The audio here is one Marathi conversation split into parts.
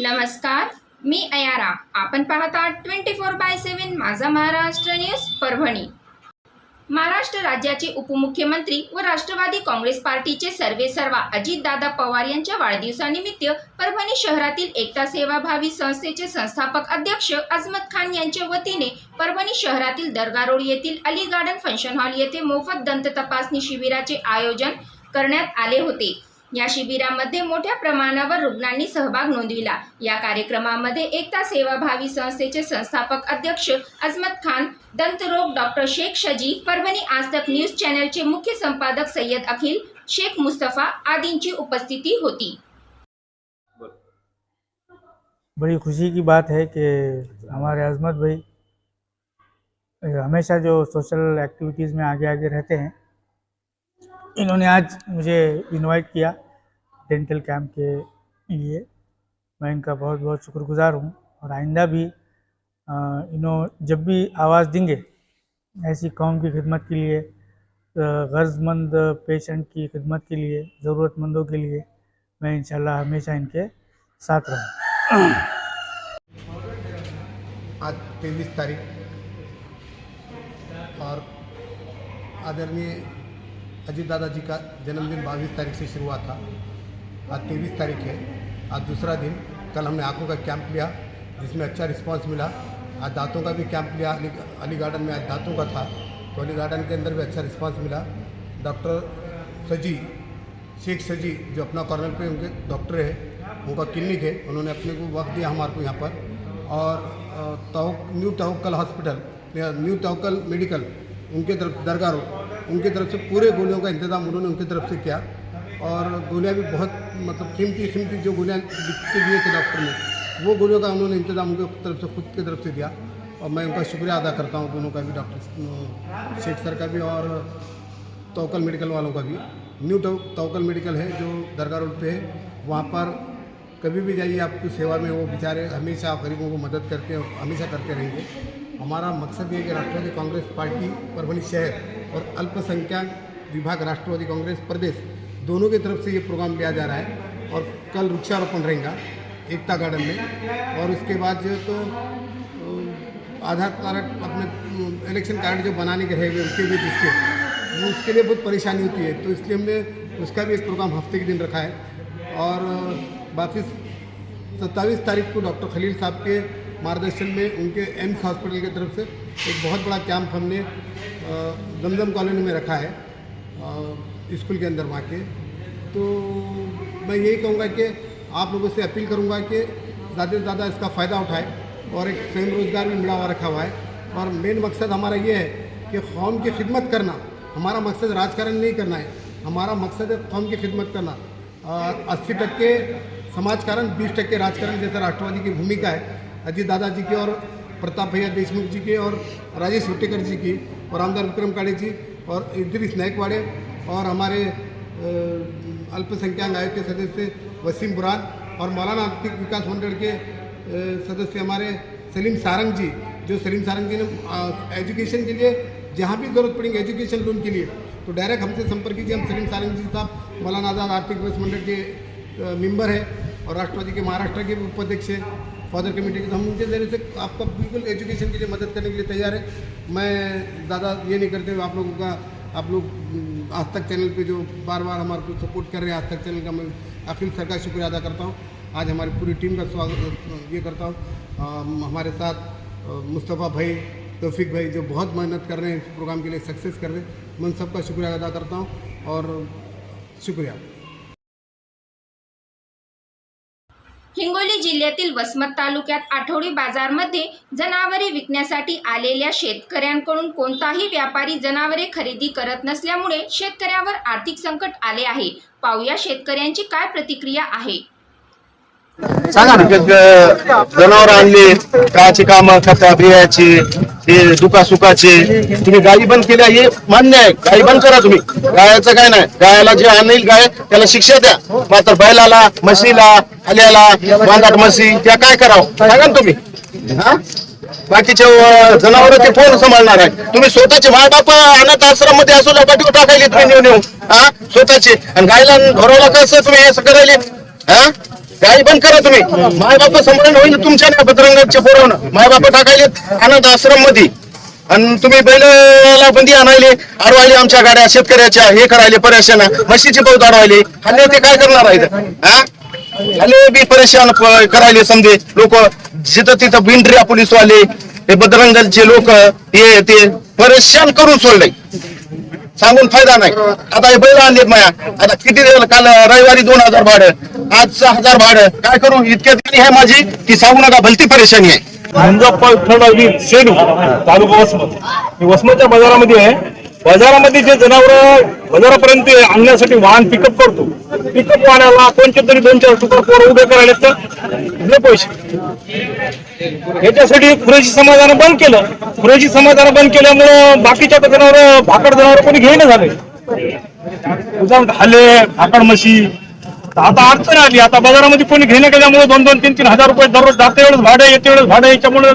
नमस्कार मी अयारा. आपण पाहता ट्वेंटी फोर बाय सेवन माझा महाराष्ट्र न्यूज परभणी. महाराष्ट्र राज्याचे उपमुख्यमंत्री व राष्ट्रवादी काँग्रेस पार्टीचे सर्वे सर्वा अजितदादा पवार यांच्या वाढदिवसानिमित्त परभणी शहरातील एकता सेवाभावी संस्थेचे संस्थापक अध्यक्ष अजमत खान यांच्या वतीने परभणी शहरातील दर्गा रोड येथील अली गार्डन फंक्शन हॉल येथे मोफत दंत तपासणी शिबिराचे आयोजन करण्यात आले होते. या शिबिरामध्ये मोठ्या प्रमाणावर रुग्णांनी सहभाग नोंदविला. या कार्यक्रमामध्ये एकता सेवाभावी संस्थेचे संस्थापक अध्यक्ष अजमत खान दंतरोग डॉक्टर शेख शजी परभणी आज तक न्यूज़ चॅनलचे मुख्य संपादक सय्यद अखिल, शेख मुस्तफ़ा आदींची उपस्थिती होती. बड़ी खुशी की बात है कि हमारे अजमत भाई हमेशा जो सोशल एक्टिविटीज़ में आगे आगे रहते हैं। इन्होंने आज मुझे इनवाइट किया। डेंटल कैंप के लिए मैं इनका बहुत बहुत शुक्रगुजार हूँ और आइंदा भी इन्हों जब भी आवाज़ देंगे, ऐसी कौम की खिदमत के लिए गर्जमंद पेशेंट की खिदमत के लिए, ज़रूरतमंदों के लिए मैं इंशाल्लाह हमेशा इनके साथ रहूँ। आज तेईस तारीख और आदरणीय अजीत दादा जी का जन्मदिन बाईस तारीख से शुरू हुआ था। आज तेईस तारीख है। आज दूसरा दिन। कल हमने आँखों का कैंप लिया जिसमें अच्छा रिस्पांस मिला। आज दांतों का भी कैंप लिया। अली अली गार्डन में आज दांतों का था। तो अली गार्डन के अंदर भी अच्छा रिस्पांस मिला। डॉक्टर सजी शेख सजी जो अपना कॉर्नर पे उनके डॉक्टर है उनका क्लिनिक है। उन्होंने अपने को वक्त दिया हमारे को यहाँ पर। और अ, new Tawakkal hospital new Tawakkal medical उनके तरफ़ दरगाह उनके तरफ़ से पूरे गोलियों का इंतज़ाम उन्होंने उनकी तरफ़ से किया। और गोलियाँ भी बहुत मतलब कीमती कीमती जो गोलियाँ के दिए थे डॉक्टर ने, वो गोलियों का उन्होंने इंतज़ाम उनके तरफ़ से, खुद की तरफ़ से दिया। और मैं उनका शुक्रिया अदा करता हूँ, दोनों का भी, डॉक्टर शेख सर का भी और तोकल मेडिकल वालों का भी। न्यू तोकल मेडिकल है जो दरगाह रोड पे है, वहाँ पर कभी भी जाइए, आपकी सेवा में वो बेचारे हमेशा गरीबों को मदद करते हैं हमेशा करते रहेंगे। हमारा मकसद ये है कि राष्ट्रवादी कांग्रेस पार्टी परभणी शहर और अल्पसंख्यक विभाग राष्ट्रवादी कांग्रेस प्रदेश दोनों की तरफ़ से ये प्रोग्राम लिया जा रहा है और कल वृक्षारोपण रहेगा एकता गार्डन में। और उसके बाद जो तो आधार कार्ड अपने इलेक्शन कार्ड जो बनाने के रहेंगे उसके भी उसके, वो उसके लिए बहुत परेशानी होती है। तो इसलिए हमने उसका भी एक प्रोग्राम हफ़्ते के दिन रखा है। और बाकी सत्ताईस तारीख को डॉक्टर खलील साहब के मार्गदर्शन में उनके एम्स हॉस्पिटल की तरफ़ से एक बहुत बड़ा कैंप हमने जमजम कॉलोनी में रखा है। स्कूल के अंदर वहाँ के। तो मैं यही कहूँगा कि आप लोगों से अपील करूँगा कि ज़्यादा से ज़्यादा इसका फ़ायदा उठाए और एक स्वयं रोज़गार भी मिला हुआ रखा हुआ है। और मेन मकसद हमारा ये है कि कौम की खिदमत करना, हमारा मकसद राजकारण नहीं करना है, हमारा मकसद है कौम की खिदमत करना। अस्सी टक्के समाजकारण, बीस टक्के राजकारण जैसा राष्ट्रवादी की भूमिका है। अजीत दादा जी की और प्रताप भैया देशमुख जी की और राजेश हुट्टेकर जी की और आमदार विक्रम काड़े जी और इद्रिस नायकवाड़े और हमारे अल्पसंख्यक आयोग के सदस्य वसीम बुरान और मौलाना आर्थिक विकास मंडल के सदस्य हमारे सलीम सारंग जी जो सलीम सारंग जी ने एजुकेशन के लिए जहाँ भी ज़रूरत पड़ेगी एजुकेशन लोन के लिए। तो डायरेक्ट हमसे संपर्क कीजिए हम सलीम सारंग जी साहब मौलाना आज़ाद आर्थिक विकास मंडल के अ, मेंबर है और राष्ट्रवादी के महाराष्ट्र के उपाध्यक्ष है। फादर कमेटी के तो हम उनके ज़रिए से आपका बिल्कुल एजुकेशन के लिए मदद करने के लिए तैयार है। मैं ज़्यादा ये नहीं करते हुए आप लोगों का आप लोग आज तक चैनल पे जो बार बार हमारे को सपोर्ट कर रहे हैं, आज तक चैनल का मैं अखिल सर का शुक्रिया अदा करता हूँ। आज हमारी पूरी टीम का स्वागत, ये करता हूँ। हमारे साथ मुस्तफ़ा भाई, तोफिक भाई जो बहुत मेहनत कर रहे हैं इस प्रोग्राम के लिए सक्सेस कर रहे हैं, मैं उन सबका शुक्रिया अदा करता हूँ और शुक्रिया। हिंगोली जिल्ह्यातील वसमत तालुक्यात आठवडी बाजारमध्ये जनावरे विकण्यासाठी आलेल्या शेतकऱ्यांकडून कोणताही व्यापारी जनावरे खरेदी करत नसल्यामुळे शेतकऱ्यावर आर्थिक संकट आले आहे. पाहूया शेतकऱ्यांची काय प्रतिक्रिया आहे. सांगा ना जनावर आणली काची काम खता बियाची हे दुखासुखाचे तुम्ही गायी बंद केल्या हे मान्य आहे. गायी बंद करा तुम्ही. गायाचं काय नाही. गायाला जे आणील गाय त्याला शिक्षा द्या. मात्र बैलाला म्हशीला आल्याला वांगाट म्हशी त्या काय करावं? सांगा ना तुम्ही. हा? बाकीचे जनावर ते कोण सांभाळणार आहे? तुम्ही स्वतःचे माय बाप अनाथ आश्रममध्ये असो पाठीवर टाकायले तुम्ही नेऊ नेऊ हा? स्वतःचे. आणि गायला घरोला कसं तुम्ही हे असं करायले हा? गाई बंद करा तुम्ही. मायबाप होईल तुमच्या ना बजरंगाच्या पोरावनं मायबाप टाकायले अनाथ आश्रममध्ये आणि तुम्ही बैलाला बंदी आणायले अडवायले आमच्या गाड्या शेतकऱ्याच्या हे करायले परेशान. म्हशीचे बहुत अडवायले हल्ले ते काय करणार आहेत? हा हल्ले बी परेशान करायले समजे. लोक जिथं तिथं बिंड्रिया पोलीसवाले हे बदरंगलचे लोक हे ते परेशान करून सोडले सांगून फायदा नाही. आता हे बैल आणलेत माया. आता किती काल रविवारी दोन हजार भाडं आज सहा हजार भाडं. काय करू? इतक्या दिवशी आहे माझी ती सांगू नका. भलती परेशानी आहे. मुंजाप्पा विठ्ठलरावजी सेलू तालुका वसमत. मी वसमतच्या बाजारामध्ये आहे. बाजारामध्ये जे जनावर बाजारापर्यंत आणण्यासाठी वाहन पिकअप करतो पिकअप पाण्याला कोणते तरी दोन चार तुकडे पोरं उभे करायला तर दे पैसे. याच्यासाठी पुरेशी समाजानं बंद केलं. पुरेशी समाजानं बंद केल्यामुळं बाकीच्या जनावर भाकड जनावर कोणी घेईन झाले उदाहरण हल्ले भाकड म्हशी. तर आता अडचण आली. आता बाजारामध्ये कोणी घेणं केल्यामुळे दोन दोन तीन तीन हजार रुपये दररोज जाते वेळेस भाडं येते वेळेस भाडं याच्यामुळे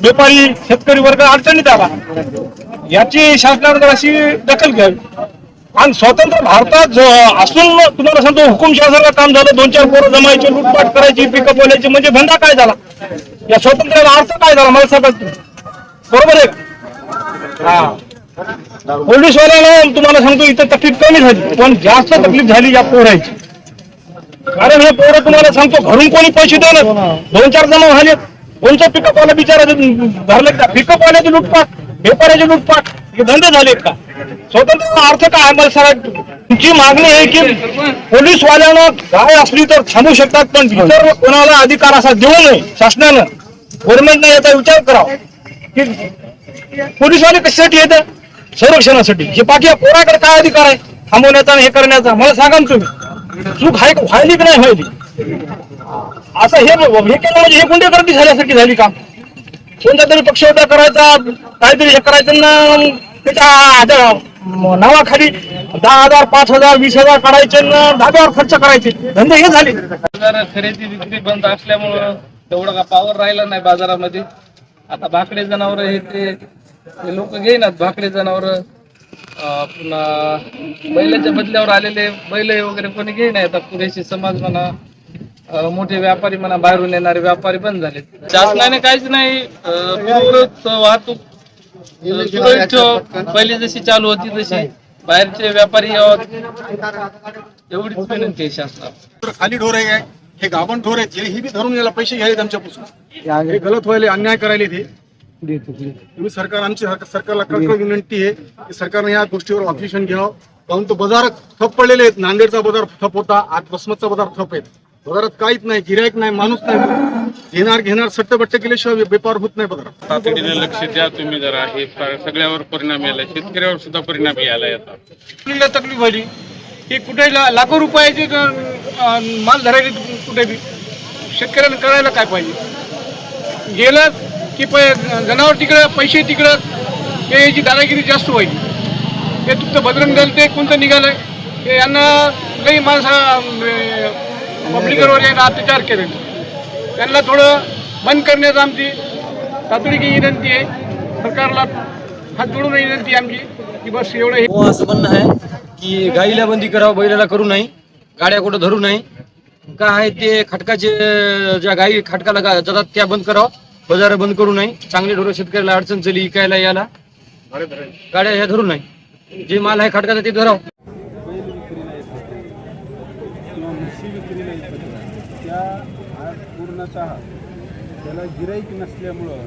व्यापारी शेतकरी वर्ग अडचणीत आला. याची शासनाने जर अशी दखल घ्यावी. आणि स्वतंत्र भारतात जो असून तुम्हाला सांगतो हुकुमशासनाला काम झालं दोन चार पोरं जमायचे लुटपाट करायची पिकअप वाल्याची म्हणजे धंदा काय झाला? या स्वातंत्र्याला अर्थ काय झाला? मला सांगत बरोबर आहे का? हा. पोलीसवाल्याला तुम्हाला सांगतो इथं तकलीफ कमी झाली. पण जास्त तकलीफ झाली या पोरायची कारण हे पोरं तुम्हाला सांगतो घरून कोणी पैसे देणार? दोन चार जमा झाले कोणत्या पिकअप बिचारा धरले का? पिकअप वाल्याची लुटपाट. व्यापाऱ्याची लुटपाट हे धंदे झालेत का? स्वतंत्र अर्थ काय आहे मला सांगा तुमची मागणी आहे की पोलीस वाल्यानं काय असली तर थांबू शकतात पण इतर कोणाला अधिकार असा देऊ नये शासनानं. गव्हर्नमेंटने याचा विचार करावा. की पोलीसवाले कशासाठी येतं संरक्षणासाठी. हे बाकी पोराकडे काय अधिकार आहे? थांबवण्याचा आणि हे करण्याचा. मला सांगा तुम्ही. चूक आहे का व्हायली की नाही व्हायली? असं हे हे केलं म्हणजे हे गुंडेगर्दी झाल्यासारखी झाली का? कोणता तरी पक्ष उभा करायचा काहीतरी हे करायचं ना त्याच्या नावाखाली दहा हजार पाच हजार वीस हजार काढायचे ना धाब्यावर खर्च करायचे. धंदे हे झाले. खरेदी विक्री बंद असल्यामुळं तेवढं का पावर राहिला नाही बाजारामध्ये. आता भाकडे जनावर हे ते लोक घेईनात भाकडे जनावर. पुन्हा बैलाच्या बदल्यावर आलेले बैल वगैरे कोणी घेईन आता पुरेशी समाज म्हणा. मोठे व्यापारी म्हणा बाहेरून येणारे व्यापारी बंद झाले शासनाने काहीच नाही वाहतूक पहिली जशी चालू होती तशी बाहेरचे व्यापारी एवढीच विनंती आहे शासनाला. तर खाली ढोर आहे हे गाभण ढोर आहेत हे बी धरून याला पैसे घ्यायचे आमच्यापासून. हे गलत व्हायले अन्याय करायले ते तुम्ही सरकार आमची सरकारला कळकळ विनंती आहे की सरकारने या गोष्टीवर ऑब्जेक्शन घ्यावं. काहून तो बाजार ठप पडलेले आहेत. नांदेडचा बाजार ठप होता आज वसमतचा बाजार ठप आहे बाजारात काहीच नाही गिरायक नाही माणूस नाही. घेणार घेणार सट्टबट्ट केल्याशिवाय व्यापार होत नाही बाजारात तातडीने लक्ष द्या तुम्ही जरा. हे सगळ्यावर परिणाम यायला शेतकऱ्यावर सुद्धा परिणाम यायला येतात. तकलीफ व्हायली. की कुठे लाखो रुपयाचे माल धरायचे कुठे बी शेतकऱ्याला करायला काय पाहिजे? गेलं की प जनावर तिकडं पैसे तिकडं हे याची दादागिरी जास्त व्हायची हे तुमचं बजरंग दल ते कोणतं निघालंय? हे यांना काही माणसा पब्लिकवर यांना अत्याचार केले त्यांना थोडं बंद करण्याचं आमची तातडीची विनंती आहे. सरकारला हात जोडून विनंती आमची की बस एवढं हे हो असं म्हणणं आहे की गाईला बंदी करावं बैलाला करू नाही गाड्या कुठं धरू नाही. काय आहे ते खटकाचे ज्या गाई खटकाला गा- जातात त्या बंद करावं बाजार बंद करू नाही. चांगले ढोरं शेतकऱ्याला अडचण चली इकायला यायला. गाड्या ह्या धरू नाही. जे माल आहे खटकाचा ते धरावं किंवा म्हशी विक्रीला येत होत्या त्या आज पूर्णतः त्याला गिराईक नसल्यामुळं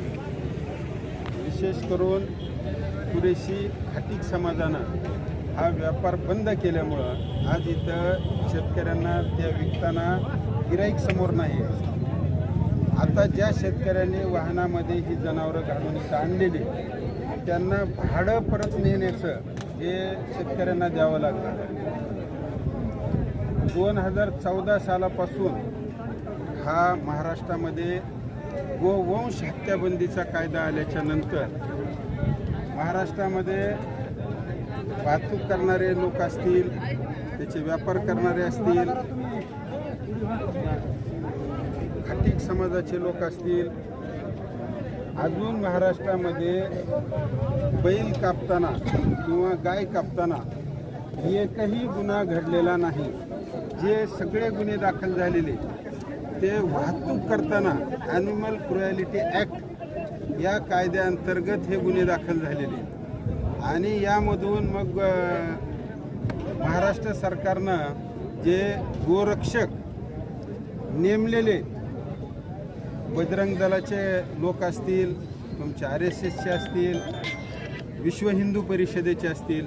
विशेष करून पुरेशी खाटीक समाजानं हा व्यापार बंद केल्यामुळं आज इथं शेतकऱ्यांना त्या विकताना गिराईक समोर नाही आहे आता ज्या शेतकऱ्यांनी वाहनामध्ये ही जनावरं घालून इथं आणलेली त्यांना भाडं परत नेण्याचं हे शेतकऱ्यांना द्यावं लागणार दोन हजार चौदा सालापासून हा महाराष्ट्रामध्ये गोवंश हत्याबंदीचा कायदा आल्याच्यानंतर महाराष्ट्रामध्ये वाहतूक करणारे लोक असतील त्याचे व्यापार करणारे असतील खाटीक समाजाचे लोक असतील अजून महाराष्ट्रामध्ये बैल कापताना किंवा गाय कापताना एकही गुन्हा घडलेला नाही. जे सगळे गुन्हे दाखल झालेले ते वाहतूक करताना ॲनिमल क्रुएलिटी ॲक्ट या कायद्याअंतर्गत हे गुन्हे दाखल झालेले आणि यामधून मग महाराष्ट्र सरकारनं जे गोरक्षक नेमलेले बजरंग दलाचे लोक असतील तुमचे आर एस एसचे असतील विश्व हिंदू परिषदेचे असतील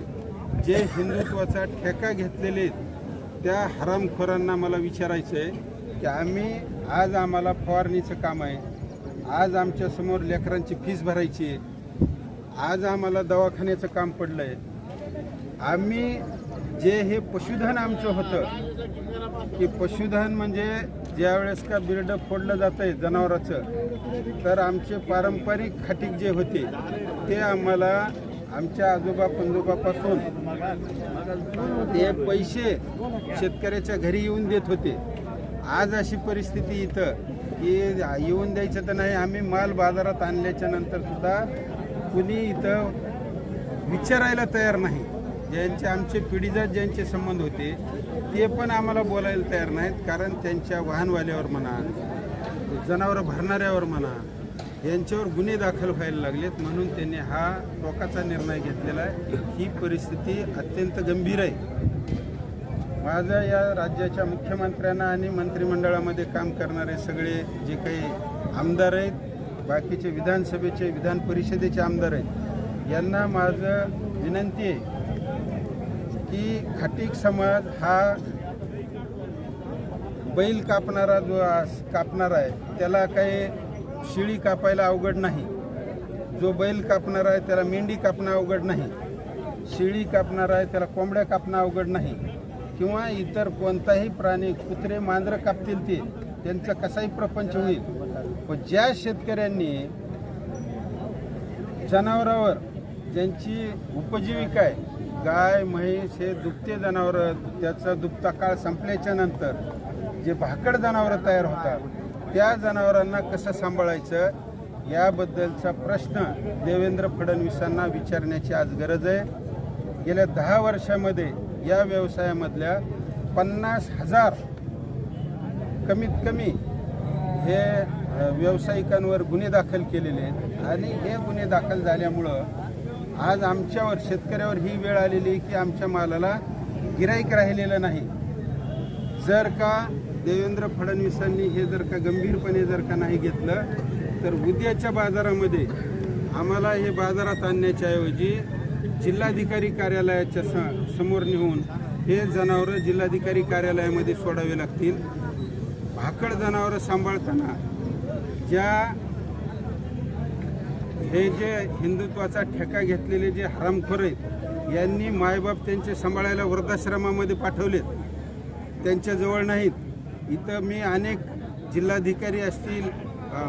जे हिंदुत्वाचा ठेका घेतलेले आहेत, त्या हरामखोरांना मला विचारायचं आहे की आम्ही आज आम्हाला फवारणीचं काम आहे. आज आमच्यासमोर लेकरांची फीस भरायची आहे. आज आम्हाला दवाखान्याचं काम पडलं आहे आम्ही जे हे पशुधन आमचं होतं की पशुधन म्हणजे ज्यावेळेस का बिरडं फोडलं जातं आहे जनावराचं तर आमचे पारंपरिक खाटीक जे होते ते आम्हाला आमच्या आजोबा पंजोबापासून ते पैसे शेतकऱ्याच्या घरी येऊन देत होते. आज अशी परिस्थिती इथं की येऊन द्यायचं तर नाही आम्ही माल बाजारात आणल्याच्या नंतर सुद्धा कुणी इथं विचारायला तयार नाही. ज्यांचे आमचे पिढीजात ज्यांचे संबंध होते ते पण आम्हाला बोलायला तयार नाहीत कारण त्यांच्या वाहनवाल्यावर म्हणा जनावरं भरणाऱ्यावर म्हणा यांच्यावर गुन्हे दाखल व्हायला लागलेत. म्हणून त्यांनी हा टोकाचा निर्णय घेतलेला आहे. ही परिस्थिती अत्यंत गंभीर आहे. माझं या राज्याच्या मुख्यमंत्र्यांना आणि मंत्रिमंडळामध्ये काम करणारे सगळे जे काही आमदार आहेत बाकीचे विधानसभेचे विधान परिषदेचे आमदार आहेत यांना माझं विनंती आहे की खाटीक समाज हा बैल कापणारा जो आस- कापणारा आहे त्याला काही शिळी कापायला अवघड नाही. जो बैल कापणारा आहे त्याला मेंढी कापणं अवघड नाही. शिळी कापणारा आहे त्याला कोंबड्या कापणं अवघड नाही. किंवा इतर कोणताही प्राणी कुत्रे मांजरं कापतील ते त्यांचा कसाही प्रपंच होईल. व ज्या शेतकऱ्यांनी जनावरावर ज्यांची उपजीविका आहे गाय म्हैस हे दुभते जनावरं त्याचा दुभता काळ संपल्याच्या नंतर जे भाकड जनावरं तयार होतात त्या जनावरांना कसं सांभाळायचं? याबद्दलचा प्रश्न देवेंद्र फडणवीसांना विचारण्याची आज गरज आहे. गेल्या दहा वर्षामध्ये या व्यवसायामधल्या पन्नास हजार कमीत कमी हे व्यावसायिकांवर गुन्हे दाखल केलेले आहेत. आणि हे गुन्हे दाखल झाल्यामुळं आज आमच्यावर शेतकऱ्यावर ही वेळ आलेली आहे की आमच्या मालाला गिराईक राहिलेलं नाही. जर का देवेंद्र फडणवीसांनी हे जर का गंभीरपणे जर का नाही घेतलं तर उद्याच्या बाजारामध्ये आम्हाला हे बाजारात आणण्याच्या ऐवजी जिल्हाधिकारी कार्यालयाच्या स समोर नेऊन हे जनावरं जिल्हाधिकारी कार्यालयामध्ये सोडावे लागतील. भाकड जनावरं सांभाळताना ज्या हे जे हिंदुत्वाचा ठेका घेतलेले जे हरामखोर आहेत यांनी मायबाप त्यांचे सांभाळायला वृद्धाश्रमामध्ये पाठवलेत. त्यांच्याजवळ नाहीत. इथं मी अनेक जिल्हाधिकारी असतील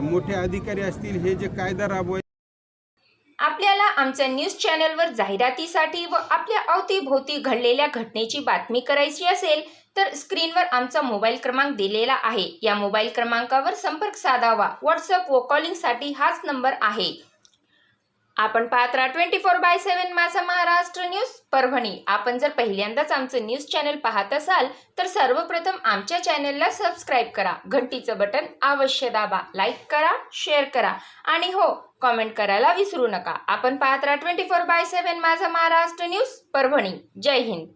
मोठे अधिकारी असतील हे जे कायदा राबवाय आमच्या न्यूज चॅनलवर जाहिरातीसाठी व आपल्या अवतीभोवती घडलेल्या घटनेची बातमी करायची असेल तर स्क्रीनवर आमचा मोबाईल क्रमांक दिलेला आहे. या मोबाईल क्रमांकावर संपर्क साधावा. व्हॉट्सअप व कॉलिंगसाठी हाच नंबर आहे. आपण पाहत राहा ट्वेंटी फोर बाय सेव्हन माझा महाराष्ट्र न्यूज परभणी. आपण जर पहिल्यांदाच आमचं न्यूज चॅनल पाहत असाल तर सर्वप्रथम आमच्या चॅनलला सबस्क्राईब करा. घंटीचं बटन अवश्य दाबा. लाईक करा शेअर करा. आणि हो कॉमेंट करायला विसरू नका. आपण पाहत राहा twenty four by seven Majha Maharashtra news Parbhani. Jai Hind.